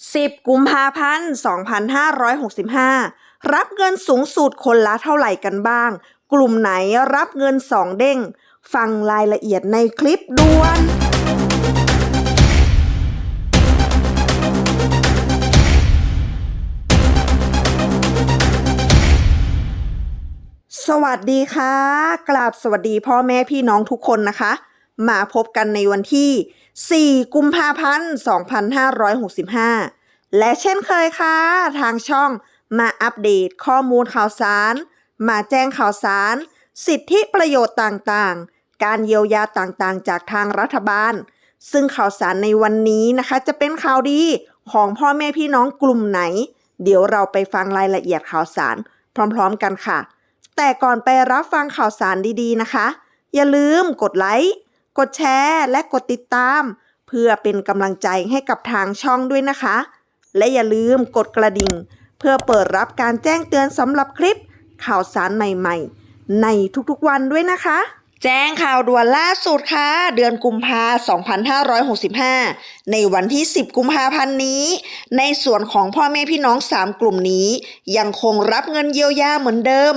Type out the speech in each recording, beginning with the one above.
10 กุมภาพันธ์ 2565 รับเงินสูงสุดคนละเท่าไหร่กันบ้าง กลุ่มไหนรับเงิน2เด้ง ฟังรายละเอียดในคลิปด่วนสวัสดีค่ะ กราบสวัสดีพ่อแม่พี่น้องทุกคนนะคะ มาพบกันในวันที่ 4 กุมภาพันธ์ 2565 และเช่นเคยค่ะ ทางช่องมาอัปเดตข้อมูลข่าวสาร มาแจ้งข่าวสาร สิทธิประโยชน์ต่างๆ การเยียวยาต่างๆ จากทางรัฐบาล ซึ่งข่าวสารในวันนี้นะคะ จะเป็นข่าวดีของพ่อแม่พี่น้องกลุ่มไหน เดี๋ยวเราไปฟังรายละเอียดข่าวสาร พร้อมๆกันค่ะ แต่ก่อนไปรับฟังข่าวสารดีๆนะคะ อย่าลืมกดไลค์ กดแชร์และกดติดตาม เพื่อเป็นกำลังใจให้กับทางช่องด้วยนะคะ และอย่าลืมกดกระดิ่ง เพื่อเปิดรับการแจ้งเตือนสำหรับคลิป ข่าวสารใหม่ๆ ในทุกๆวันด้วยนะคะ แจ้งข่าวด่วนล่าสุดค่ะ เดือนกุมภา2565 ในวันที่ 10 กุมภาพันธ์นี้ ในส่วนของพ่อแม่พี่น้อง 3 กลุ่มนี้ ยังคงรับเงินเยียวยาเหมือนเดิม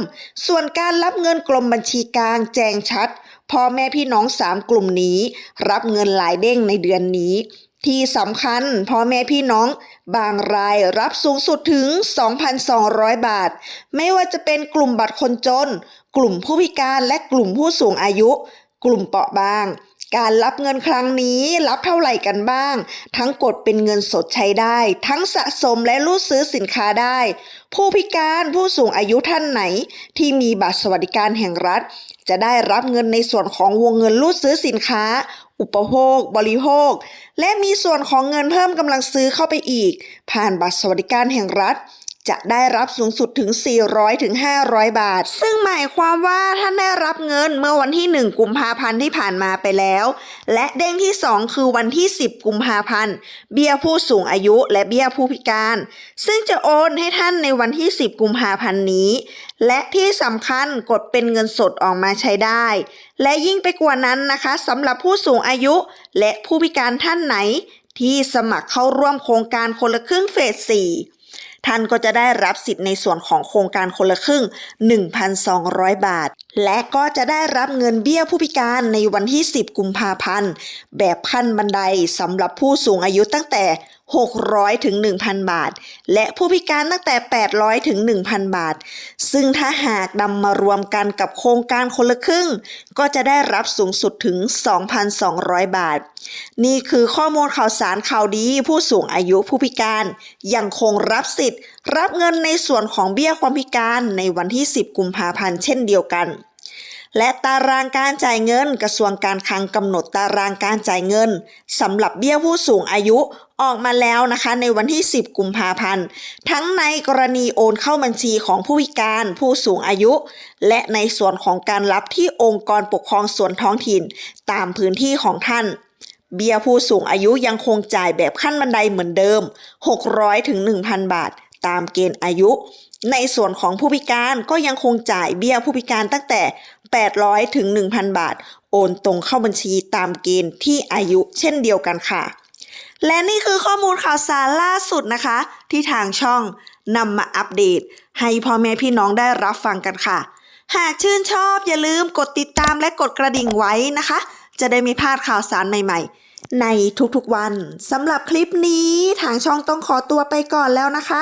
ส่วนการรับเงินกรมบัญชีกลางแจ้งชัด พ่อแม่พี่น้องสามกลุ่มนี้ รับเงินหลายเด้งในเดือนนี้ ที่สำคัญพ่อแม่พี่น้อง บางรายรับสูงสุดถึง 2,200 บาท ไม่ว่าจะเป็นกลุ่มบัตรคนจน กลุ่มผู้พิการและกลุ่มผู้สูงอายุ กลุ่มเปราะบาง การรับเงินครั้งนี้รับเท่าไหร่กันบ้าง ทั้งกดเป็นเงินสดใช้ได้ ทั้งสะสมและรูดซื้อสินค้าได้ ผู้พิการผู้สูงอายุท่านไหน ที่มีบัตรสวัสดิการแห่งรัฐ จะได้รับเงินในส่วนของวงเงินรูดซื้อสินค้า อุปโภค บริโภค และมีส่วนของเงินเพิ่มกำลังซื้อเข้าไปอีก ผ่านบัตรสวัสดิการแห่งรัฐ จะได้รับสูงสุดถึง400ถึง500 บาท ซึ่งหมายความว่าท่านได้รับเงินเมื่อวันที่ 1 กุมภาพันธ์ที่ผ่านมาไปแล้ว และเด้งที่ 2 คือวันที่ 10 กุมภาพันธ์ เบี้ยผู้สูงอายุและเบี้ยผู้พิการ ซึ่งจะโอนให้ท่านในวันที่ 10 กุมภาพันธ์นี้ และที่สำคัญกดเป็นเงินสดออกมาใช้ได้ และยิ่งไปกว่านั้นนะคะสำหรับผู้สูงอายุ และผู้พิการท่านไหน ที่สมัครเข้าร่วมโครงการคนละครึ่งเฟส4 ท่านก็จะได้รับสิทธิ์ในส่วนของโครงการคนละครึ่ง 1,200 บาท และก็จะได้รับเงินเบี้ยผู้พิการในวันที่ 10 กุมภาพันธ์ แบบขั้นบันไดสำหรับผู้สูงอายุตั้งแต่ 600ถึง1,000 บาท และผู้พิการตั้งแต่ 800ถึง1,000 บาท ซึ่งถ้าหากนำมารวมกันกับโครงการคนละครึ่ง ก็จะได้รับสูงสุดถึง 2,200 บาท นี่คือข้อมูลข่าวสารข่าวดีผู้สูงอายุผู้พิการยังคงรับสิทธิ์ รับเงินในส่วนของเบี้ยความพิการในวันที่ 10 กุมภาพันธ์เช่นเดียวกัน และตารางการจ่ายเงิน กระทรวงการคลังกำหนดตารางการจ่ายเงินสำหรับเบี้ยผู้สูงอายุออกมาแล้วนะคะในวันที่ 10 กุมภาพันธ์ ทั้งในกรณีโอนเข้าบัญชีของผู้พิการผู้สูงอายุ และในส่วนของการรับที่องค์กรปกครองส่วนท้องถิ่น ตามพื้นที่ของท่านเบี้ยผู้สูงอายุยังคงจ่ายแบบขั้นบันไดเหมือนเดิม 600ถึง1,000 บาท ตามเกณฑ์อายุ ในส่วนของผู้พิการก็ยังคงจ่ายเบี้ยผู้พิการตั้งแต่ 800 ถึง 1,000 บาท โอนตรงเข้าบัญชีตามเกณฑ์ที่อายุเช่นเดียวกันค่ะ และนี่คือข้อมูลข่าวสารล่าสุดนะคะ ที่ทางช่องนำมาอัปเดต ให้พ่อแม่พี่น้องได้รับฟังกันค่ะ หากชื่นชอบอย่าลืมกดติดตามและกดกระดิ่งไว้นะคะ จะได้ไม่พลาดข่าวสารใหม่ ๆในทุกๆวันสำหรับคลิปนี้ทางช่องต้องขอตัวไปก่อนแล้วนะคะ